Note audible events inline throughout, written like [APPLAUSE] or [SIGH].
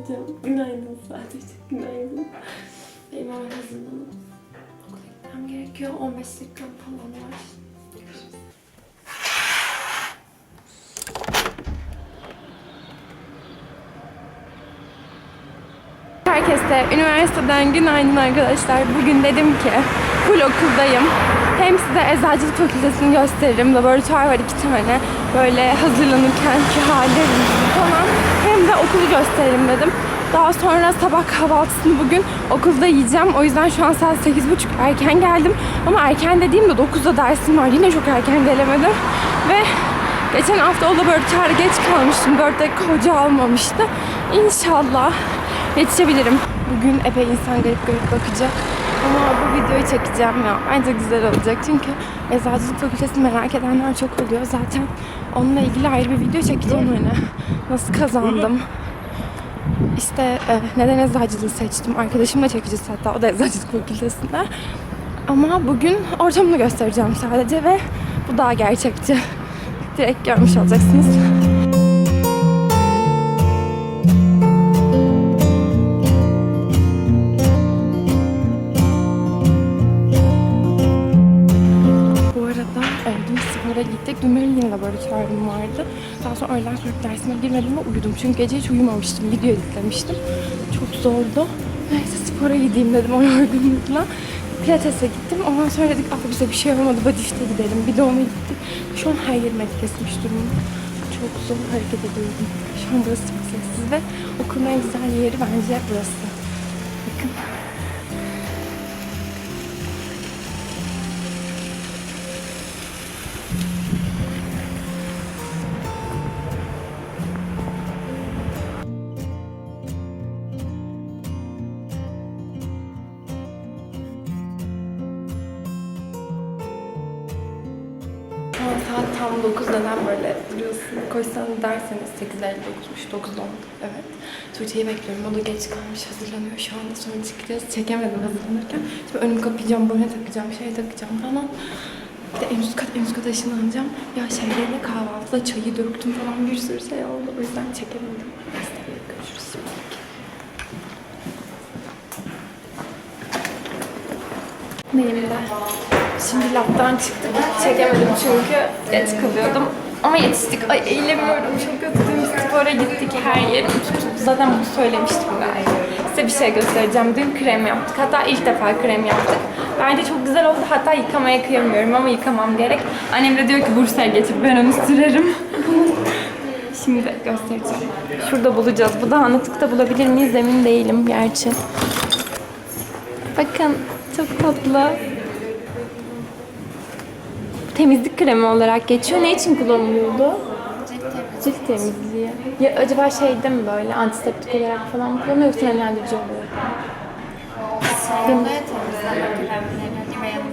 anlatacağım. Günaydın sadece. Günaydın. Benim hemen hazırlanıp okula gitmem gerekiyor. 15 dakikam falan var. Herkese üniversiteden günaydın arkadaşlar. Bugün dedim ki full okuldayım. Hem size eczacılık fakültesini gösteririm. Laboratuvar var iki tane. Böyle hazırlanırkenki hallerim falan. De okulu gösteririm dedim. Daha sonra sabah kahvaltısını bugün okulda yiyeceğim. O yüzden şu an saat 8.30 erken geldim. Ama erken dediğimde 9'da dersim var. Yine çok erken gelemedim. Ve geçen hafta o laboratuvara geç kalmıştım. 4 dakika hoca almamıştı. İnşallah yetişebilirim. Bugün epey insan garip garip bakacak. Ama bu videoyu çekeceğim ya. Bence güzel olacak. Çünkü eczacılık fakültesini merak edenler çok oluyor. Zaten onunla ilgili ayrı bir video çekeceğim hani. Nasıl kazandım. İşte e, neden eczacılığı seçtim. Arkadaşımla çekeceğiz hatta. O da eczacılık fakültesinde. Ama bugün ortamını göstereceğim sadece ve bu daha gerçekçi. Direkt görmüş olacaksınız. Benim yine laboratuvarım vardı. Daha sonra öğleden sonra dersime girmedim ve uyudum. Çünkü gece hiç uyumamıştım. Video editlemiştim. Çok zordu. Neyse spora gideyim dedim o yorgunlukla. Pilates'e gittim. Ondan sonra dedik ah bize bir şey olmadı. Bodyfit'e gidelim. Bir de ona gittik. Şu an her yerim kesmiş durumda. Çok zor hareket ediyorum. Şu an burası çok sessiz ve okulun en güzel yeri bence burası. 9 neden böyle duruyorsun? Koysan derseniz 8.59'muş, 9.10. Evet. Tuğçe'yi bekliyorum. O da geç kalmış, hazırlanıyor şu anda. Sonra çıkacağız. Çekemedim hazırlanırken. Şimdi önümü kapayacağım, boya takacağım, şey takacağım falan. Bir de en üst kat, en üst kata ışınlanacağım. Ya şeylerine kahvaltıda çayı döktüm falan bir sürü şey oldu. O yüzden çekemedim. Neyse, görüşürüz şimdi. Benim de. Şimdi laptan çıktık. Çekemedim çünkü geç kalıyordum. Ama yetiştik. Ay eğilemiyorum. Çok kötüyüm. Spora gittik. Her yerim. Zaten bunu söylemiştim galiba. Size bir şey göstereceğim. Dün krem yaptık. Hatta ilk defa krem yaptık. Bence çok güzel oldu. Hatta yıkamaya kıyamıyorum ama yıkamam gerek. Annem de diyor ki Bursa'ya getir. Ben onu sürerim. [LAUGHS] Şimdi göstereceğim. Şurada bulacağız. Bu dağınıklıkta bulabilir miyiz emin değilim gerçi. Bakın çok tatlı. Temizlik kremi olarak geçiyor. Ne için kullanılıyordu? Cilt temizliği. Ya acaba şeyde mi böyle antiseptik olarak falan mı kullanıyor yoksa nemlendirici oluyor? Temizleme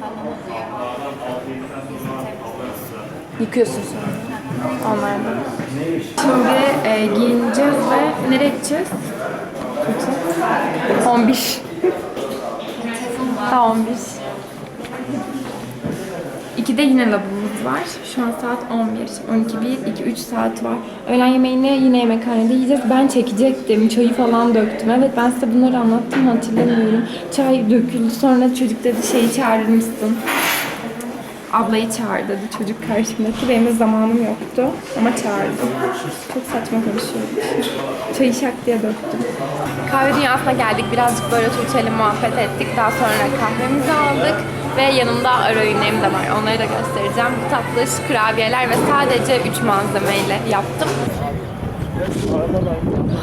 falan oluyor. Yıkıyorsun sonra. Onlardan. Şimdi e, giyineceğiz ve nereye gideceğiz? 11. Daha 11. 2'de yine labımız var. Şu an saat 11. 12, 1, 2, 3 saat var. Öğlen yemeğini yine yemekhanede yiyeceğiz. Ben çekecektim. Çayı falan döktüm. Evet ben size bunları anlattım mı hatırlamıyorum. Çay döküldü. Sonra çocuk dedi şeyi çağırır? Ablayı çağır dedi çocuk karşımdaki. Benim de zamanım yoktu ama çağırdı. Çok saçma konuşuyordu. Çayı şak diye döktüm. Kahve dünyasına geldik. Birazcık böyle Tuğçe'yle muhabbet ettik. Daha sonra kahvemizi aldık. Ve yanımda ara öğünlerim de var. Onları da göstereceğim. Bu tatlış kurabiyeler ve sadece 3 malzemeyle yaptım.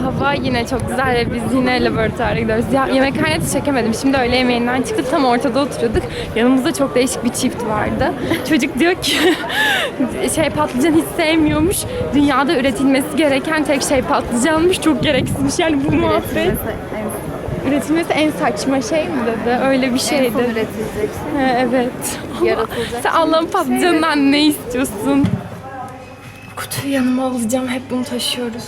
Hava yine çok güzel ve biz yine laboratuvara gidiyoruz. Ya, yemekhanede çekemedim. Şimdi öğle yemeğinden çıktık tam ortada oturuyorduk. Yanımızda çok değişik bir çift vardı. Çocuk diyor ki [LAUGHS] şey patlıcan hiç sevmiyormuş. Dünyada üretilmesi gereken tek şey patlıcanmış. Çok gereksizmiş yani bu muhabbet. Üretilmesi en saçma şey mi dedi? Öyle bir şeydi. Son üretileceksin. He, evet. Yaratılacak Sen Allah'ın patlıcanından ne istiyorsun? Kutuyu yanıma alacağım. Hep bunu taşıyoruz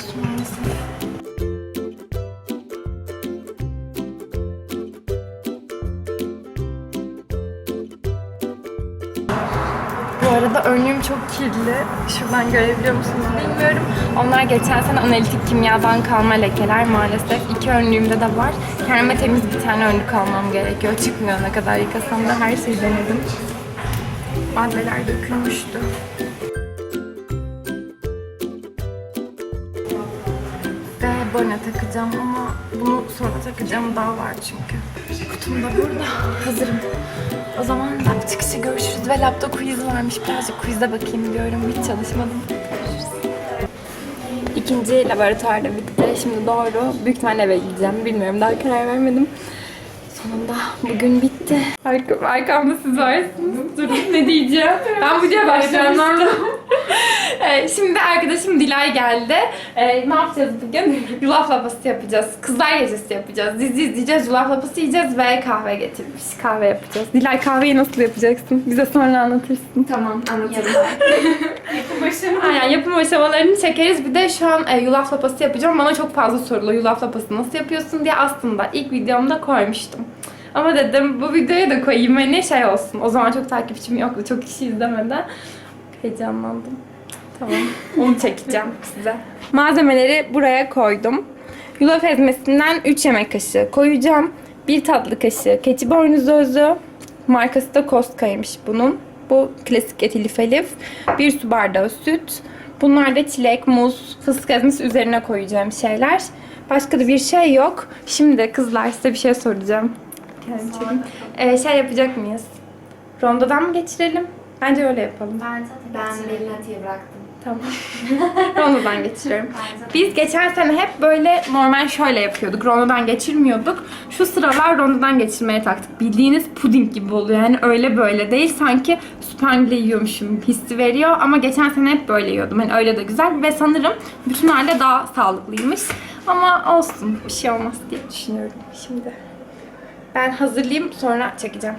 Bu arada önlüğüm çok kirli. Şuradan görebiliyor musunuz bilmiyorum. Onlar geçen sene analitik kimyadan kalma lekeler maalesef. İki önlüğümde de var. Kendime temiz bir tane önlük almam gerekiyor. Çıkmıyor ne kadar yıkasam da her şeyi denedim. Maddeler dökülmüştü. Bone takacağım ama bunu sonra takacağım daha var çünkü. Kutum da burada. Hazırım. O zaman lab çıkışı görüşürüz ve labda quiz varmış. Birazcık quizde bakayım diyorum. Hiç çalışmadım. Görüşürüz. İkinci laboratuvarda bitti. Şimdi doğru. Büyük ihtimalle eve gideceğim. Bilmiyorum daha karar vermedim. Sonunda bugün bitti. Arka, arkamda siz varsınız. Durun ne diyeceğim. Ben bu diye başlamıştım. [LAUGHS] Evet, şimdi arkadaşım Dilay geldi. Ee, ne yapacağız bugün? [LAUGHS] Yulaf lapası yapacağız. Kızlar gecesi yapacağız. Dizi izleyeceğiz, yulaf lapası yiyeceğiz ve kahve getirmiş. Kahve yapacağız. Dilay kahveyi nasıl yapacaksın? Bize sonra anlatırsın. Tamam anlatırım. Aynen yapım aşamalarını çekeriz. Bir de şu an e, yulaf lapası yapacağım. Bana çok fazla soruluyor yulaf lapası nasıl yapıyorsun diye aslında ilk videomda koymuştum. Ama dedim bu videoya da koyayım hani şey olsun. O zaman çok takipçim yoktu. Çok kişi izlemedi. Heyecanlandım. Tamam. [LAUGHS] Onu çekeceğim size. Malzemeleri buraya koydum. Yulaf ezmesinden 3 yemek kaşığı koyacağım. 1 tatlı kaşığı keçi boynuzu özü. Markası da Kostka'ymış bunun. Bu klasik etilif elif. 1 su bardağı süt. Bunlar da çilek, muz, fıstık ezmesi üzerine koyacağım şeyler. Başka da bir şey yok. Şimdi kızlar size bir şey soracağım. Kendim. Ee, şey yapacak mıyız? Rondodan mı geçirelim? Bence öyle yapalım. Ben zaten ben Belinati'ye bıraktım. Tamam. [LAUGHS] Rondodan geçiriyorum. Biz geçen sene hep böyle normal şöyle yapıyorduk. Rondodan geçirmiyorduk. Şu sıralar rondodan geçirmeye taktık. Bildiğiniz puding gibi oluyor. Yani öyle böyle değil. Sanki süpangile yiyormuşum hissi veriyor. Ama geçen sene hep böyle yiyordum. Yani öyle de güzel. Ve sanırım bütün halde daha sağlıklıymış. Ama olsun. Bir şey olmaz diye düşünüyorum şimdi. Ben hazırlayayım sonra çekeceğim.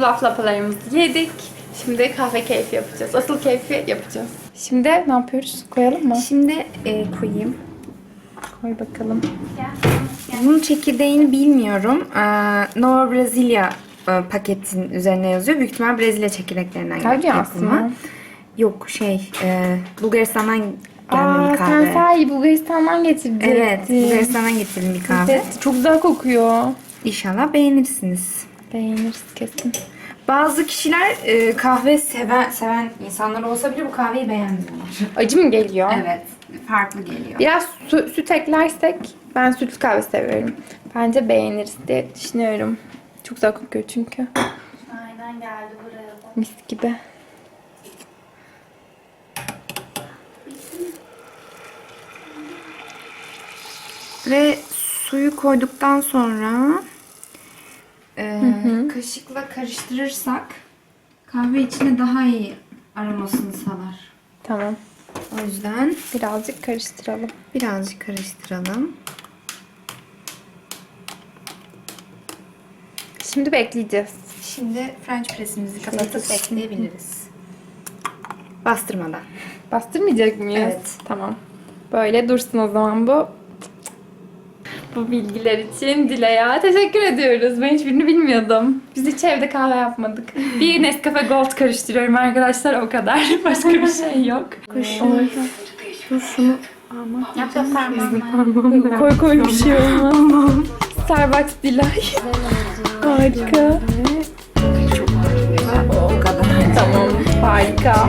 Yulaf lapalarımızı yedik. Şimdi kahve keyfi yapacağız. Asıl keyfi yapacağız. Şimdi ne yapıyoruz? Koyalım mı? Şimdi e, koyayım. Koy bakalım. Bunun çekirdeğini bilmiyorum. Ee, Nova Brezilya e, paketin üzerine yazıyor. Büyük ihtimal Brezilya çekirdeklerinden Tabii yapılma. aslında. Yok şey e, Bulgaristan'dan gelme Aa, bir sen kahve. sahi Bulgaristan'dan getirecektin. Evet, Bulgaristan'dan getirdim bir kahve. Evet, çok güzel kokuyor. İnşallah beğenirsiniz. Beğeniriz kesin. Bazı kişiler e, kahve seven seven insanlar olsa bile bu kahveyi beğenmiyorlar. Acı mı geliyor? Evet, farklı geliyor. Biraz su, süt eklersek ben sütlü kahve seviyorum. Bence beğeniriz diye düşünüyorum. Çok güzel kokuyor çünkü. Aynen geldi buraya da. Mis gibi. Ve suyu koyduktan sonra e, kaşıkla karıştırırsak kahve içine daha iyi aromasını salar. Tamam. O yüzden Birazcık karıştıralım. birazcık karıştıralım. Şimdi bekleyeceğiz. Şimdi French press'imizi kapatıp bekleyebiliriz. Bastırmadan. Bastırmayacak mıyız? Evet. Tamam. Böyle dursun o zaman bu. Bu bilgiler için Dile'ye teşekkür ediyoruz. Ben hiçbirini bilmiyordum. Biz hiç evde kahve yapmadık. Bir Nescafe Gold karıştırıyorum arkadaşlar o kadar. [LAUGHS] Başka bir şey yok. Dur şunu Yap yap parmağınla. koy koy bir şey olmaz. Starbucks Dilay. [LAUGHS] Harika. O kadar. [LAUGHS] Tamam. Harika.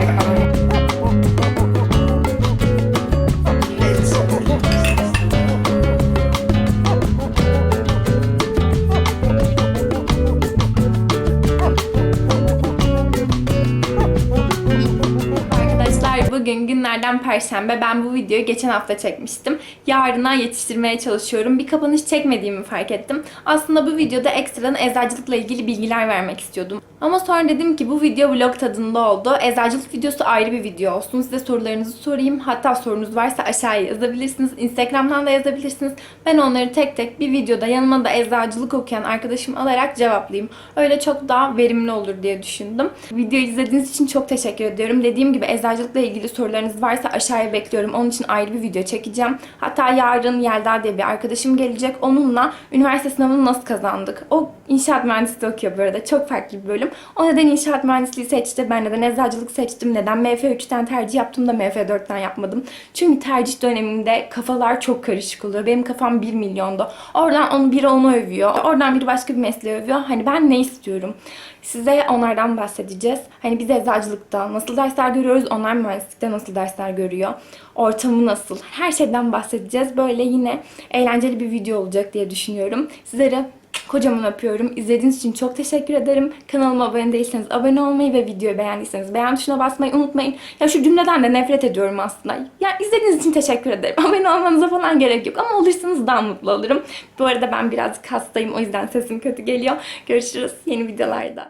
Perşembe. Ben bu videoyu geçen hafta çekmiştim. Yarına yetiştirmeye çalışıyorum. Bir kapanış çekmediğimi fark ettim. Aslında bu videoda ekstradan eczacılıkla ilgili bilgiler vermek istiyordum. Ama sonra dedim ki bu video vlog tadında oldu. Eczacılık videosu ayrı bir video olsun. Size sorularınızı sorayım. Hatta sorunuz varsa aşağıya yazabilirsiniz. Instagram'dan da yazabilirsiniz. Ben onları tek tek bir videoda yanıma da eczacılık okuyan arkadaşım alarak cevaplayayım. Öyle çok daha verimli olur diye düşündüm. Videoyu izlediğiniz için çok teşekkür ediyorum. Dediğim gibi eczacılıkla ilgili sorularınız varsa aşağıya bekliyorum. Onun için ayrı bir video çekeceğim. Hatta yarın Yelda diye bir arkadaşım gelecek. Onunla üniversite sınavını nasıl kazandık? O inşaat mühendisliği okuyor bu arada. Çok farklı bir bölüm. O neden inşaat mühendisliği seçti? Ben neden eczacılık seçtim? Neden MF3'ten tercih yaptım da MF4'ten yapmadım? Çünkü tercih döneminde kafalar çok karışık oluyor. Benim kafam 1 milyonda. Oradan onu biri onu övüyor. Oradan biri başka bir mesleği övüyor. Hani ben ne istiyorum? Size onlardan bahsedeceğiz. Hani biz eczacılıkta nasıl dersler görüyoruz, onlar mühendislikte nasıl dersler görüyor, ortamı nasıl, her şeyden bahsedeceğiz. Böyle yine eğlenceli bir video olacak diye düşünüyorum. Sizlere kocaman öpüyorum. İzlediğiniz için çok teşekkür ederim. Kanalıma abone değilseniz abone olmayı ve videoyu beğendiyseniz beğen tuşuna basmayı unutmayın. Ya şu cümleden de nefret ediyorum aslında. Ya izlediğiniz için teşekkür ederim. [LAUGHS] Abone olmanıza falan gerek yok ama olursanız daha mutlu olurum. Bu arada ben birazcık hastayım o yüzden sesim kötü geliyor. Görüşürüz yeni videolarda.